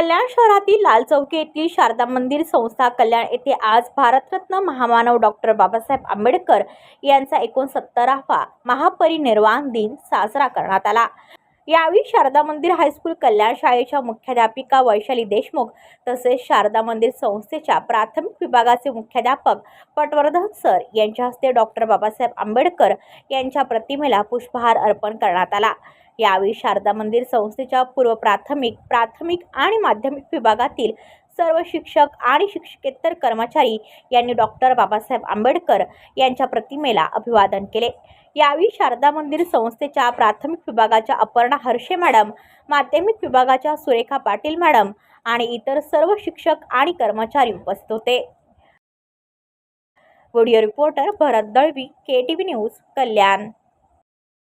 कल्याण शहरातील लाल चौकी येथील शारदा मंदिर संस्था कल्याण येथे आज भारतरत्न महामानव डॉक्टर बाबासाहेब आंबेडकर यांचा एकोणसत्तरावा महापरिनिर्वाण दिन साजरा करण्यात आला. यावेळी शारदा मंदिर हायस्कूल कल्याण शाळेच्या मुख्याध्यापिका वैशाली देशमुख तसेच शारदा मंदिर संस्थेच्या प्राथमिक विभागाचे मुख्याध्यापक पटवर्धन सर यांच्या हस्ते डॉक्टर बाबासाहेब आंबेडकर यांच्या प्रतिमेला पुष्पहार अर्पण करण्यात आला. यावेळी शारदा मंदिर संस्थेच्या पूर्व प्राथमिक प्राथमिक आणि माध्यमिक विभागातील सर्व शिक्षक आणि शिक्षकेतर कर्मचारी यांनी डॉक्टर बाबासाहेब आंबेडकर यांच्या प्रतिमेला अभिवादन केले. यावेळी शारदा मंदिर संस्थेच्या प्राथमिक विभागाच्या अपर्णा हर्षे मॅडम माध्यमिक विभागाच्या सुरेखा पाटील मॅडम आणि इतर सर्व शिक्षक आणि कर्मचारी उपस्थित होते. Video reporter Bharat Dalvi K T V news Kalyan.